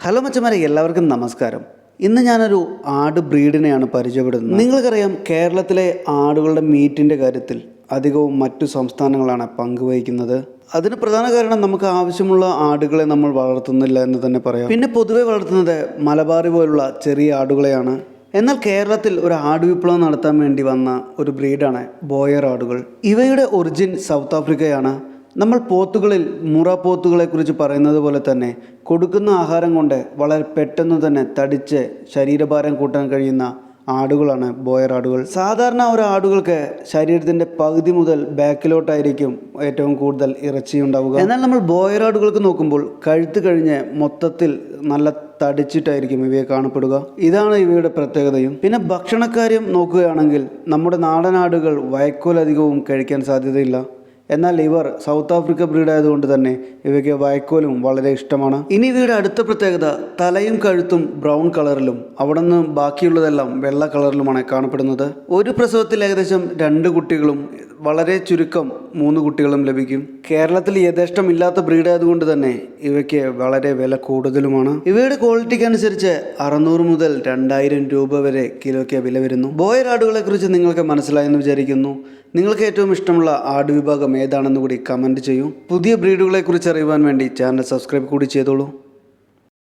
Hello മച്ചമാരെ എല്ലാവർക്കും നമസ്കാരം. ഇന്ന് ഞാനൊരു ആട് ബ്രീഡിനെയാണ് പരിചയപ്പെടുന്നത് നിങ്ങൾക്കറിയാം കേരളത്തിലെ ആടുകളുടെ മീറ്റിന്റെ കാര്യത്തിൽ അധികവും മറ്റു സംസ്ഥാനങ്ങളാണ് പങ്കുവഹിക്കുന്നത്. അതിന് പ്രധാന കാരണം നമുക്ക് ആവശ്യമുള്ള ആടുകളെ നമ്മൾ വളർത്തുന്നില്ല എന്ന് തന്നെ പറയാം. പിന്നെ പൊതുവെ വളർത്തുന്നത് മലബാറി പോലുള്ള ചെറിയ ആടുകളെയാണ്. എന്നാൽ കേരളത്തിൽ ഒരു ആട് വിപ്ലവം നടത്താൻ വേണ്ടി വന്ന ഒരു ബ്രീഡാണ് ബോയർ ആടുകൾ. ഇവയുടെ ഒറിജിൻ സൗത്ത് ആഫ്രിക്കയാണ്. നമ്മൾ പോത്തുകളിൽ മുറ പോത്തുകളെ കുറിച്ച് പറയുന്നത് പോലെ തന്നെ കൊടുക്കുന്ന ആഹാരം കൊണ്ട് വളരെ പെട്ടെന്ന് തന്നെ തടിച്ച് ശരീരഭാരം കൂട്ടാൻ കഴിയുന്ന ആടുകളാണ് ബോയർ ആടുകൾ. സാധാരണ ഒരു ആടുകൾക്ക് ശരീരത്തിന്റെ പകുതി മുതൽ ബാക്കിലോട്ടായിരിക്കും ഏറ്റവും കൂടുതൽ ഇറച്ചി ഉണ്ടാവുക എന്നാൽ നമ്മൾ ബോയർ ആടുകൾക്ക് നോക്കുമ്പോൾ കഴുത്ത് കഴിഞ്ഞ് മൊത്തത്തിൽ നല്ല തടിച്ചിട്ടായിരിക്കും ഇവയെ കാണപ്പെടുക. ഇതാണ് ഇവയുടെ പ്രത്യേകതയും. പിന്നെ ഭക്ഷണക്കാര്യം നോക്കുകയാണെങ്കിൽ നമ്മുടെ നാടനാടുകൾ വയക്കോലധികവും കഴിക്കാൻ സാധ്യതയില്ല. എന്നാൽ ഇവർ സൗത്ത് ആഫ്രിക്ക ബ്രീഡ് ആയതുകൊണ്ട് തന്നെ ഇവയ്ക്ക് വൈക്കോലും വളരെ ഇഷ്ടമാണ്. ഇനി ഇവയുടെ അടുത്ത പ്രത്യേകത തലയും കഴുത്തും ബ്രൗൺ കളറിലും അവിടെ നിന്ന് ബാക്കിയുള്ളതെല്ലാം വെള്ള കളറിലുമാണ് കാണപ്പെടുന്നത്. ഒരു പ്രസവത്തിൽ ഏകദേശം രണ്ട് കുട്ടികളും വളരെ ചുരുക്കം മൂന്ന് കുട്ടികളും ലഭിക്കും. കേരളത്തിൽ യഥേഷ്ടം ഇല്ലാത്ത ബ്രീഡ് ആയതുകൊണ്ട് തന്നെ ഇവയ്ക്ക് വളരെ വില കൂടുതലുമാണ്. ഇവയുടെ ക്വാളിറ്റിക്ക് അനുസരിച്ച് അറുന്നൂറ് മുതൽ രണ്ടായിരം രൂപ വരെ കിലോയ്ക്ക് വില വരുന്നു. ബോയർ ആടുകളെ കുറിച്ച് നിങ്ങൾക്ക് മനസ്സിലായെന്ന് വിചാരിക്കുന്നു. നിങ്ങൾക്ക് ഏറ്റവും ഇഷ്ടമുള്ള ആട് വിഭാഗം ഏതാണെന്ന് കൂടി കമന്റ് ചെയ്യൂ. പുതിയ ബ്രീഡുകളെ കുറിച്ച് അറിയുവാൻ വേണ്ടി ചാനൽ സബ്സ്ക്രൈബ് കൂടി ചെയ്തോളൂ.